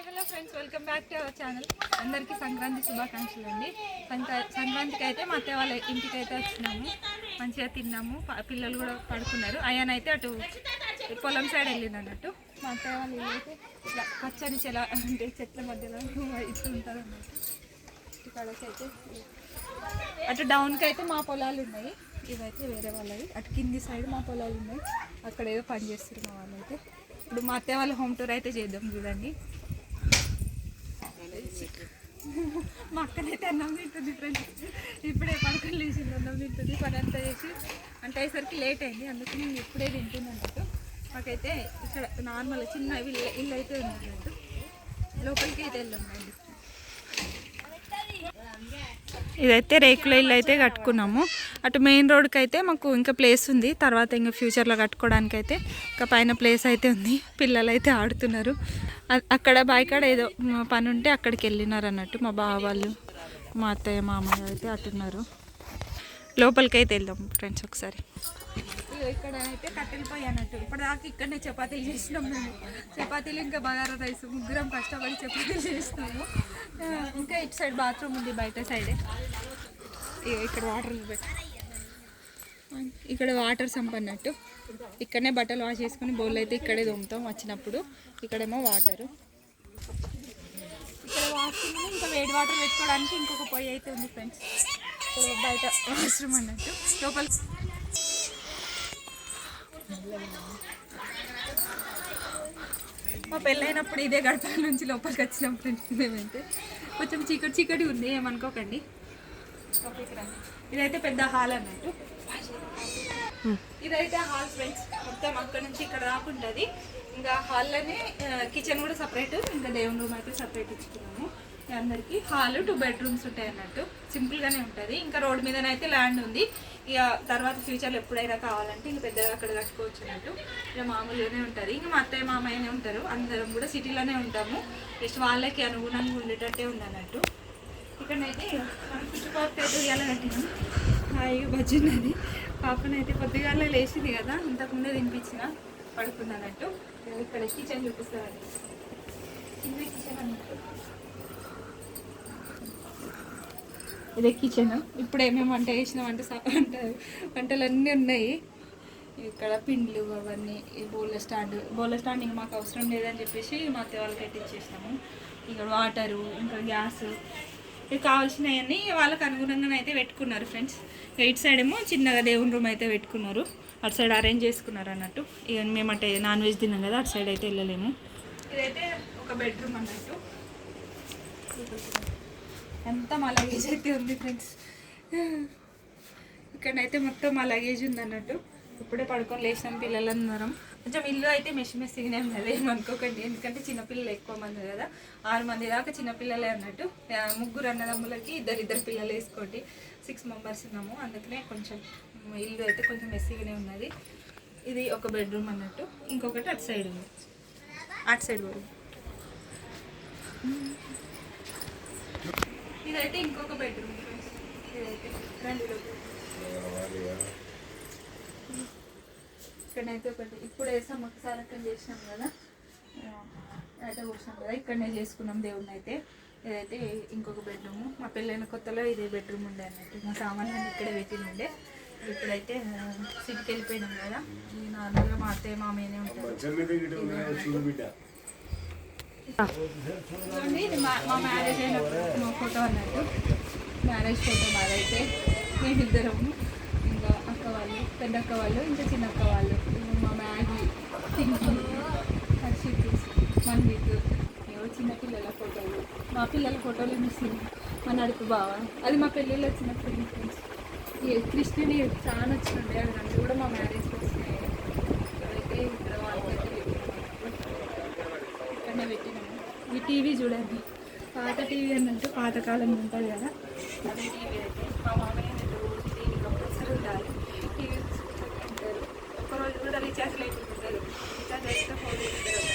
Hi hello friends welcome back to our channel. అందరికీ సంక్రాంతి శుభాకాంక్షలు అండి. సంక్రాంతికి అయితే మా అత్తయ్య వాళ్ళ ఇంటికి అయితే వచ్చినాము. మంచిగా తిన్నాము. పిల్లలు కూడా పడుకున్నారు. అయ్యాన్ అయితే అటు పొలం సైడ్ వెళ్ళింది అన్నట్టు మా అత్తయ్య వాళ్ళు ఇల్లు అయితే ఇట్లా పచ్చని చెల అంటే చెట్ల మధ్యలో ఇస్తూ ఉంటారు అన్నట్టు. ఇక్కడకి అయితే అటు డౌన్కి అయితే మా పొలాలు ఉన్నాయి. ఇవైతే వేరే వాళ్ళవి. అటు కింది సైడ్ మా పొలాలు ఉన్నాయి. అక్కడ ఏదో పని చేస్తారు మా వాళ్ళు అయితే ఇప్పుడు మా అత్తయ్య వాళ్ళ హోమ్ టూర్ అయితే చేద్దాం చూడండి. మా అక్కనైతే అన్నం తింటుంది ఫ్రెండ్స్ ఇప్పుడే పడుకొని లేచింది అన్నం తింటుంది పని అంతా చేసి. అంటే అయ్యేసరికి లేట్ అయింది అందుకే నేను ఇప్పుడే తింటున్నాను అన్నట్టు. మాకైతే ఇక్కడ నార్మల్ చిన్న ఇల్లు ఇల్లు అయితే ఉంది అన్నట్టు. లోపలికి అయితే వెళ్ళాం ఇదైతే రేకుల ఇల్లు అయితే కట్టుకున్నాము. అటు మెయిన్ రోడ్కి అయితే మాకు ఇంకా ప్లేస్ ఉంది. తర్వాత ఇంకా ఫ్యూచర్లో కట్టుకోవడానికి అయితే ఇంకా పైన ప్లేస్ అయితే ఉంది. పిల్లలు అయితే ఆడుతున్నారు అక్కడ బాయికాడ ఏదో పని ఉంటే అక్కడికి వెళ్ళినారు అన్నట్టు మా బావ వాళ్ళు మా అత్తయ్య మామయ్య అయితే అట్టున్నారు లోపలికి అయితే వెళ్దాం ఫ్రెండ్స్ ఒకసారి. ఇక్కడ అయితే కట్టెలు పోయి అన్నట్టు. ఇప్పటిదాకా ఇక్కడనే చపాతీలు చేసినాం మేము. చపాతీలు ఇంకా బగారా రైస్ ముగ్గురం కష్టపడి చపాతీలు చేస్తాము ఇంకా ఇటు సైడ్ బాత్రూమ్ ఉంది బయట సైడే. ఇక్కడ వాటర్ ఇక్కడ వాటర్ సంపన్నట్టు ఇక్కడనే బట్టలు వాష్ చేసుకుని బౌల్ అయితే ఇక్కడే దొమ్ముతాం వచ్చినప్పుడు. ఇక్కడేమో వాటరు. ఇక్కడ వాష్రూమ్ ఇంకా వేడి వాటర్ పెట్టుకోవడానికి ఇంకొక పొయ్యి అయితే ఉంది ఫ్రెండ్స్ ఇక్కడ బయట వాష్రూమ్ అన్నట్టు. లోపల మా పెళ్ళైనప్పుడు ఇదే గడపల నుంచి లోపలికి వచ్చినాం ఫ్రెండ్స్ మేమైతే కొంచెం చీకటి చీకటి ఉంది ఏమనుకోకండి. ఇదైతే పెద్ద హాల్ అన్నట్టు. ఇదైతే హాల్ ఫ్రెండ్స్ మొత్తం అక్కడ నుంచి ఇక్కడ దాకా ఉంటుంది. ఇంకా హాల్లోనే కిచెన్ కూడా సపరేట్ ఇంకా దేవుని రూమ్ అయితే సపరేట్ ఇచ్చుకున్నాము. అందరికి హాల్ టూ బెడ్రూమ్స్ ఉంటాయి అన్నట్టు. సింపుల్గానే ఉంటుంది. ఇంకా రోడ్ మీదనైతే ల్యాండ్ ఉంది. ఇక తర్వాత ఫ్యూచర్లో ఎప్పుడైనా కావాలంటే ఇంక పెద్దగా అక్కడ కట్టుకోవచ్చు అన్నట్టు. ఇక మామూలుగానే ఉంటుంది ఇంకా మా అత్తయ్య మామయ్యనే ఉంటారు. అందరం కూడా సిటీలోనే ఉంటాము. జస్ట్ వాళ్ళకి అనుగుణంగా ఉండేటట్టే ఉంది అన్నట్టు. ఇక్కడనైతే మన చుట్టుపక్కల అయితే కట్టినాం. హాయిగా బజ్జున్నది పాపనైతే పొద్దుగాల లేచింది కదా ఇంతకుముందే తినిపించిన పడుకుందన్నట్టు ఇక్కడ కిచెన్ చూపిస్తారండి చిన్న కిచెన్ అన్నట్టు. ఇదే కిచెన్ ఇప్పుడు ఏమేమి వంట చేసినాం అంటే స- వంట వంటలు అన్నీ ఉన్నాయి. ఇక్కడ పిండ్లు అవన్నీ ఈ స్టాండ్. బోళ్ళ స్టాండ్ ఇంకా మాకు అవసరం లేదని చెప్పేసి మా అత్త వాళ్ళకి అయితే ఇక్కడ వాటరు ఇంకా గ్యాస్. ఇవి కావాల్సినవన్నీ వాళ్ళకి అనుగుణంగానే అయితే పెట్టుకున్నారు ఫ్రెండ్స్. ఇటు సైడ్ ఏమో చిన్నగా దేవుని రూమ్ అయితే పెట్టుకున్నారు. అటు సైడ్ అరేంజ్ చేసుకున్నారు అన్నట్టు. ఇక మేము అంటే నాన్ వెజ్ తిన్నాం కదా అటు సైడ్ అయితే వెళ్ళలేము. ఇదైతే ఒక బెడ్రూమ్ అన్నట్టు. ఎంత మా లగేజ్ అయితే ఉంది ఫ్రెండ్స్ ఇక్కడైతే మొత్తం మా లగేజ్ ఉంది అన్నట్టు ఇప్పుడే పడుకొని లేచినాం పిల్లలందరం. కొంచెం ఇల్లు అయితే మెషి మెస్సిగానే ఉన్నది ఏమనుకోకండి ఎందుకంటే చిన్నపిల్లలు ఎక్కువ మంది కదా. ఆరు మంది దాకా చిన్నపిల్లలే అన్నట్టు. ముగ్గురు అన్నదమ్ములకి ఇద్దరు ఇద్దరు పిల్లలు వేసుకోండి. సిక్స్ మెంబర్స్ ఉన్నాము. అందుకనే కొంచెం ఇల్లు అయితే కొంచెం మెస్సిగానే ఉన్నది. ఇది ఒక బెడ్రూమ్ అన్నట్టు. ఇంకొకటి అటు సైడ్ ఉంది. అటు సైడ్ కూడా ఇదైతే ఇంకొక బెడ్రూమ్ ఇదైతే రండి ఇక్కడైతే ఒకటి ఇప్పుడు వేసాం ఒకసారి అక్కడ చేసినాం కదా. అయితే కూర్చున్నాం కదా. ఇక్కడనే చేసుకున్నాం దేవుడిని అయితే ఇదైతే ఇంకొక బెడ్రూమ్ మా పెళ్ళైన కొత్తలో ఇదే బెడ్రూమ్ ఉండే అన్నట్టు. మా సామాన్లు ఇక్కడే పెట్టిండే ఇప్పుడైతే సిటీకి వెళ్ళిపోయినాం కదా. నార్మల్గా మా అత్తయ్య మామయ్యనే ఉంటారు. చూడండి మా మా మ్యారేజ్ అయినప్పుడు మా ఫోటో అన్నట్టు. మ్యారేజ్ ఫోటో బాధైతే మేమిద్దరము ఇంకా అక్క వాళ్ళు పెద్ద అక్క వాళ్ళు ఇంకా చిన్న అక్క వాళ్ళు. మా మ్యాగీ పింకీ హర్షిత్ మన్విత్ ఏవో చిన్న పిల్లల ఫోటోలు. మా పిల్లల ఫోటోలు మిస్సింగ్. మా నడుపు బావ. అది మా పెళ్ళిళ్ళు వచ్చినప్పుడు ఫ్రెండ్స్ ఈ కృష్ణుని చాలా వచ్చినండి అవి రెండు కూడా మా మ్యారేజ్ వచ్చినాయి అయితే ఇక్కడ వాళ్ళకైతే ఇక్కడనే పెట్టినాము ఈ టీవీ చూడండి. పాత టీవీ అన్నట్టు పాతకాలం ఉంటుంది కదా. అదే టీవీ అయితే మా మామయ్య రోజు టీవీ కంపల్సరీ ఉండాలి టీవీ చూసుకుంటారు ఉంటారు ఒక్కరోజు కూడా రీఛార్జ్ లేకుంటుంటారు రీఛార్జ్ అయితే ఫోన్ చేస్తారు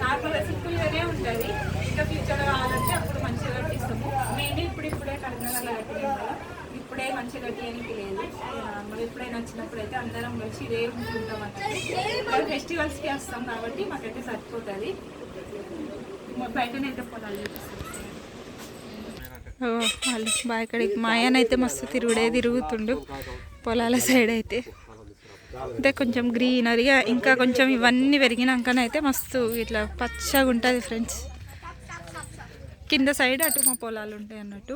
నార్మల్గా సింపుల్గానే ఉంటుంది ఇంకా ఫ్యూచర్ కావాలంటే అప్పుడు మంచిగా కట్టిస్తాము మేము ఇప్పుడు ఇప్పుడే కరీంనగర్లో కట్టినాం కదా ఇప్పుడే ఇల్లు మంచిగా కట్టేయడానికి లేదు. నార్మల్ ఎప్పుడైనా వచ్చినప్పుడు అయితే అందరం కలిసి ఇదే ఉంటుంటాం అన్నమాట. ఫెస్టివల్స్కి వస్తాం కాబట్టి మాకైతే సరిపోతుంది. బయటనైతే పొలాలు వాళ్ళు బాగా మా ఆయన మస్తు తిరుగుడే తిరుగుతుండు. పొలాల సైడ్ అయితే. అంటే కొంచెం గ్రీనరీగా ఇంకా కొంచెం ఇవన్నీ పెరిగినాకనైతే మస్తు ఇట్లా పచ్చగా ఉంటుంది ఫ్రెండ్స్. కింద సైడ్ అటు మా పొలాలు ఉంటాయి అన్నట్టు.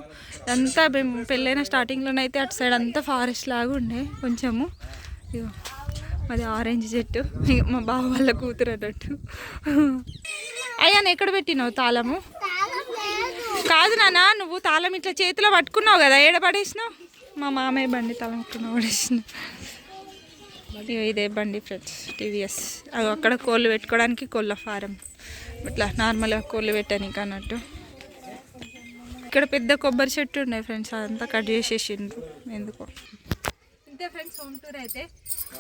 అంతా మేము పెళ్ళైన స్టార్టింగ్లోనైతే అటు సైడ్ అంతా ఫారెస్ట్ లాగా ఉండే కొంచెము. అది ఆరెంజ్ చెట్టు. మా బావ వాళ్ళ కూతురు అన్నట్టు. అయ్యా ఎక్కడ పెట్టినావు తాళము? కాదు నాన్న నువ్వు తాళం ఇట్లా చేతిలో పట్టుకున్నావు కదా ఏడబడేసినావు మా మామయ్య బండి తాళం ఎక్కడ పడేసిన ఇదే బండి ఫ్రెండ్స్ టీవీఎస్. అవి అక్కడ కోళ్ళు పెట్టుకోవడానికి కోళ్ళ ఫారం. ఇట్లా నార్మల్గా కోళ్ళు పెట్టడానికి అన్నట్టు. ఇక్కడ పెద్ద కొబ్బరి చెట్టు ఉన్నాయి ఫ్రెండ్స్ అదంతా కట్ చేసేసిండ్రు. ఎందుకో. ఇంతే ఫ్రెండ్స్ హోమ్ టూర్ అయితే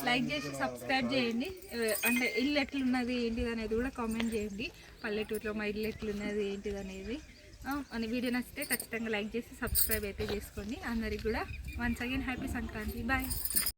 లైక్ చేసి సబ్స్క్రైబ్ చేయండి. అంటే ఇల్లు ఎట్లున్నది ఏంటిది అనేది కూడా కామెంట్ చేయండి. పల్లెటూరులో మా ఇల్లు ఎట్లున్నది ఏంటిది అనేది. అని వీడియో నచ్చితే ఖచ్చితంగా లైక్ చేసి సబ్స్క్రైబ్ అయితే చేసుకోండి. అందరికి కూడా once again happy Sankranti. Bye